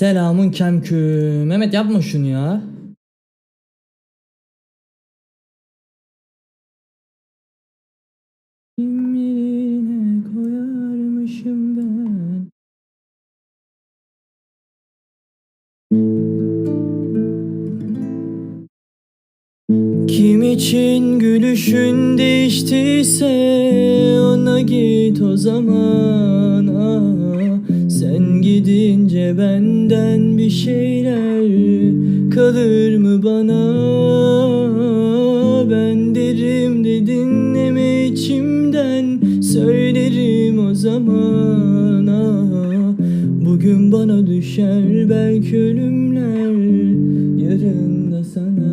Selamun kemkü. Mehmet yapma şunu ya. Kim yerine koyarmışım ben? Kim için gülüşün değiştiyse ona git o zaman gidince benden bir şeyler kalır mı bana? Ben derim de dinleme içimden? Söylerim o zaman ah. Bugün bana düşer belki ölümler yarın da sana.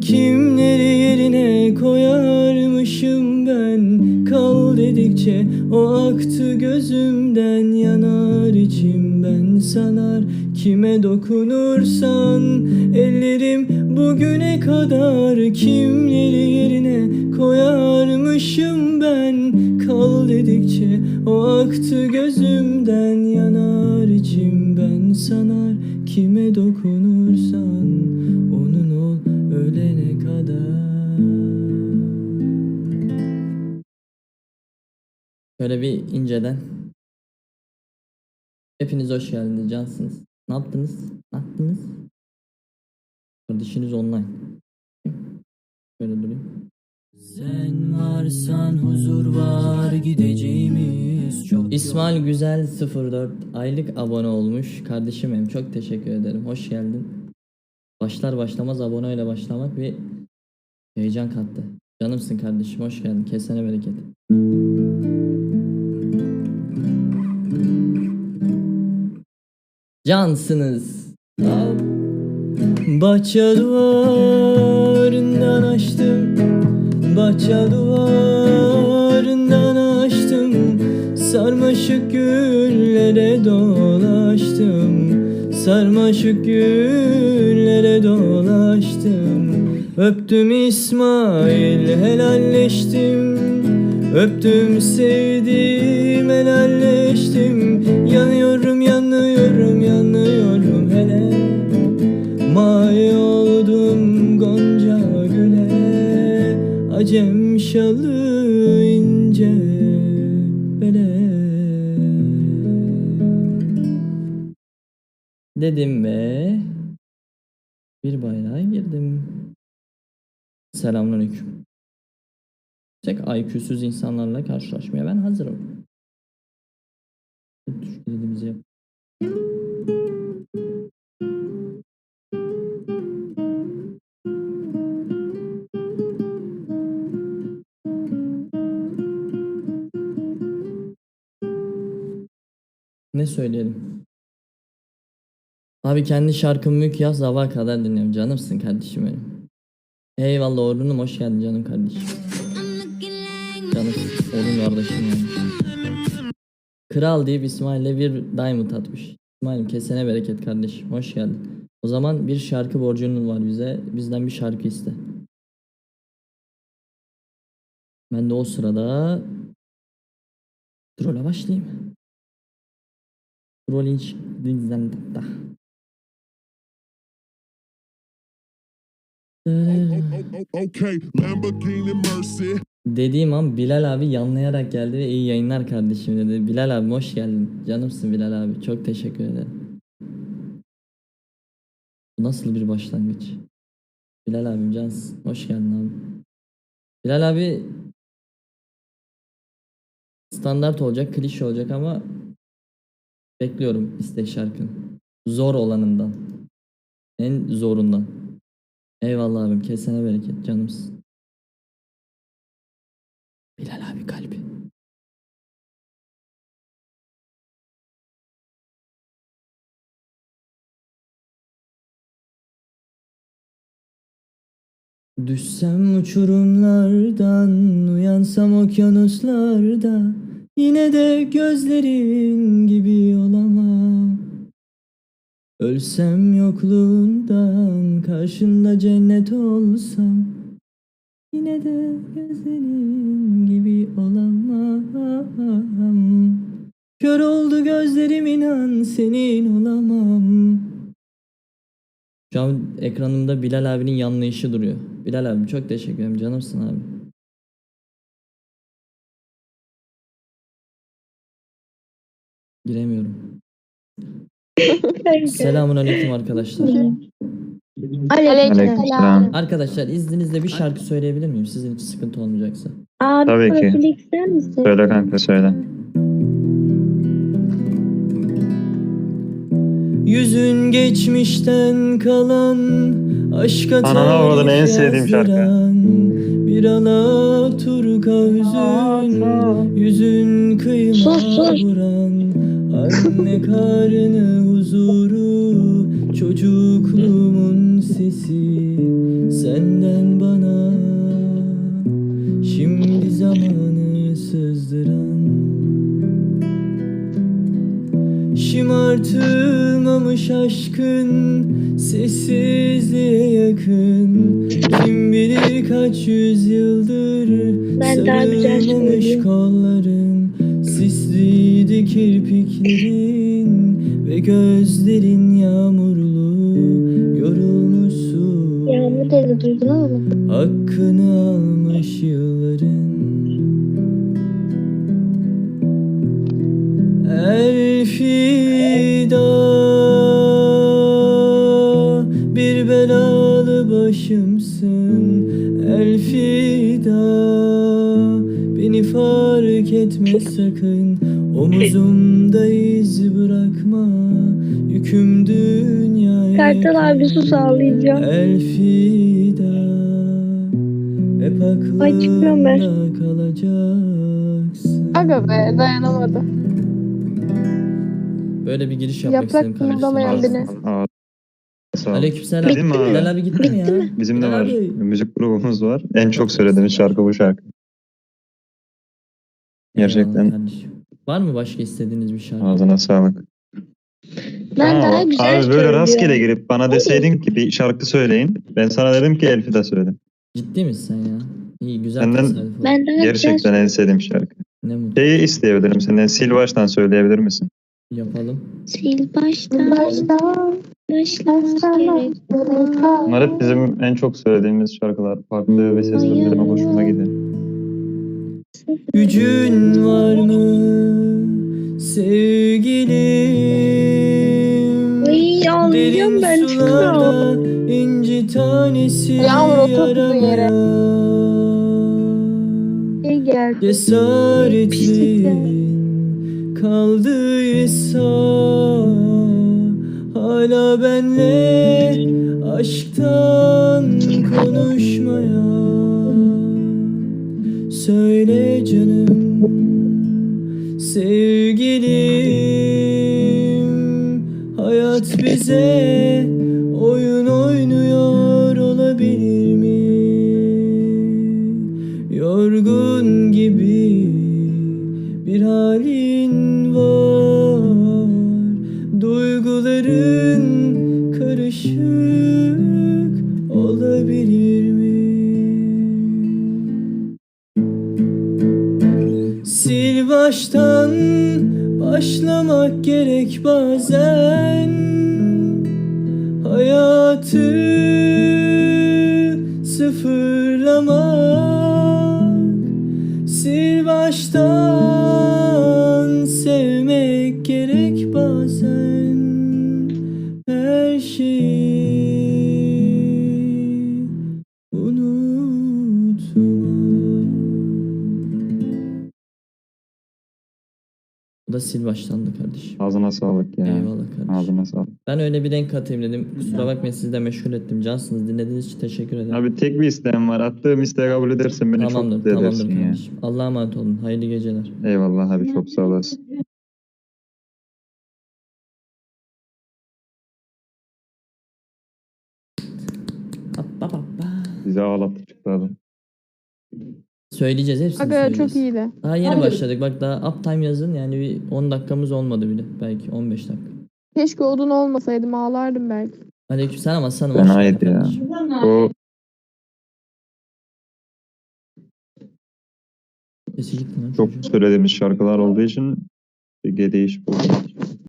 Kimleri yerine koyarmışım ben? Kal dedikçe o aktı gözümden Yanar içim ben sanar Kime dokunursan ellerim bugüne kadar Kimleri yerine koyarmışım ben Kal dedikçe o aktı gözümden Yanar içim ben sanar Kime dokunursan onun ol ölene kadar. Şöyle bir inceden. Hepiniz hoş geldiniz cansınız. Ne yaptınız? Ne yaptınız? Kardeşiniz online. Şöyle durayım. Sen varsan huzur var gideceğimiz çok İsmail Güzel 04 aylık abone olmuş. Kardeşim benim çok teşekkür ederim. Hoş geldin. Başlar başlamaz aboneyle başlamak bir heyecan kattı. Canımsın kardeşim hoş geldin. Kesene bereket. Cansınız. Bahçe duvarından açtım. Bahçe duvarından açtım. Sarmaşık güllere dolaştım. Sarmaşık güllere dolaştım. Öptüm İsmail helalleştim. Öptüm sevdim helalleştim Acem şalı ince bele Dedim ve bir bayrağa girdim. Selamünaleyküm. Tek IQ'suz insanlarla karşılaşmaya ben hazırım. Ne söyleyelim? Abi kendi şarkımı mük yaz hava kadar dinliyorum. Canımsın kardeşim benim. Eyvallah Orhun'um hoş geldin canım kardeşim. Canım Orhun kardeşim yani. Kral deyip İsmail'le bir diamond atmış. İsmail'im kesene bereket kardeşim. Hoş geldin. O zaman bir şarkı borcunun var bize. Bizden bir şarkı iste. Ben de o sırada Troll'e başlayayım. Trolling dinlen da. Okay, Lamborghini Mercy. Dediğim an Bilal abi yanlayarak geldi ve iyi yayınlar kardeşim dedi. Bilal abi hoş geldin. Canımsın Bilal abi. Çok teşekkür ederim. Bu nasıl bir başlangıç? Bilal abim cansın. Hoş geldin abi. Bilal abi standart olacak, klişe olacak ama bekliyorum istek şarkın. Zor olanından. En zorundan. Eyvallah abim. Kesene bereket. Canımsın. Bilal abi kalbi. Düşsem uçurumlardan, uyansam okyanuslarda Yine de gözlerin gibi olamam Ölsem yokluğundan, karşında cennet olsam Yine de gözlerin gibi olamam Kör oldu gözlerim inan senin olamam. Şu an ekranımda Bilal abinin yanlayışı duruyor. Bilal abi çok teşekkür ederim canımsın abi. Giremiyorum. Selamun aleyküm arkadaşlar. Aleykümselam. Arkadaşlar izninizle bir şarkı söyleyebilir miyim? Sizin için sıkıntı olmayacaksa. Abi Tabii ki. ister misin? Söyle kanka söyle. Yüzün geçmişten kalan aşka Ananı avradını en sevdiğim şarkı. yazdıran Bir Alaturka hüzün Yüzün kıyma vuran. Anne karnı huzuru Çocukluğumun sesi. Senden bana Şimdi zamanı sızdıran Şımartılmamış aşkın Sessizliğe yakın. Kim bilir kaç yüzyıldır Ben daha güzel Sarılmamış kolların Sisliydi kirpiklerin Ve gözlerin yağmurlu Yorulmuşsun. Yağmur dedi duydular mı? Hakkını almış yılların. Elfida Bir belalı başımsın Elfida Beni fark etme sakın Omuzumda iz bırakma Yüküm dünyaya Kartal abi sus ağlayacağım. Elfida Hep aklımda kalacaksın Aga be dayanamadı. Böyle bir giriş yapmak Yaprak istedim kardeşim. kımıldamayan beni. Sağ ol. Aleykümselam. Bitti mi abi? Bilal abi gitti mi ya? Bizim de Bilal var. abi. Müzik grubumuz var. En çok söylediğimiz şarkı bu şarkı. Gerçekten. Kardeşim. Var mı başka istediğiniz bir şarkı? Ağzına sağlık. Ben daha güzel Abi böyle rastgele girip bana deseydin ki bir şarkı söyleyin. Ben sana dedim ki Elfi de söyle. Ciddi misin sen ya? İyi güzel Senden- tesadüf oldu. Ben daha Gerçekten güzel en sevdiğim şarkı. Ne mutlu. Şeyi isteyebilirim senden. Sil baştan söyleyebilir misin? Yapalım. Sil baştan başlamak gerek. Bunlar hep bizim en çok söylediğimiz şarkılar. Farklı ve seslendirme hoşuma gidiyor. Gücün var mı sevgilim? Ay ağlayacağım ben sularda inci tanesi Yağmur oturttu yere. İyi geldi. Cesaretin kaldıysa Hala benle aşktan konuşmaya. Söyle canım sevgilim Hayat bize bir halin var. Duyguların karışık olabilir mi? Sil baştan başlamak gerek bazen. Hayatı sıfırlamak. Sil baştan da sil baştandı kardeşim. Ağzına sağlık ya. Eyvallah kardeşim. Ağzına sağlık. Ben öyle bir renk katayım dedim. Kusura bakmayın sizi de meşgul ettim. Cansınız. Dinlediğiniz için teşekkür ederim. Abi tek bir isteğim var. Attığım isteği kabul edersen beni çok tamamdır, mutlu tamamdır edersin ya. kardeşim. Allah'a emanet olun. Hayırlı geceler. Eyvallah abi çok sağ olasın. Bizi ağlattı çıktı adam. Söyleyeceğiz hepsini Aga söyleyeceğiz. çok iyiydi. Daha yeni başladık. Bak daha uptime yazın. Yani bir 10 dakikamız olmadı bile. Belki 15 dakika. Keşke odun olmasaydım ağlardım belki. Aleykümselam aslanım. Fena hoş geldin yedi ya. kardeşim. O Sesi gitti lan çok çocuğun. söylediğimiz şarkılar olduğu için Bir geliş bu.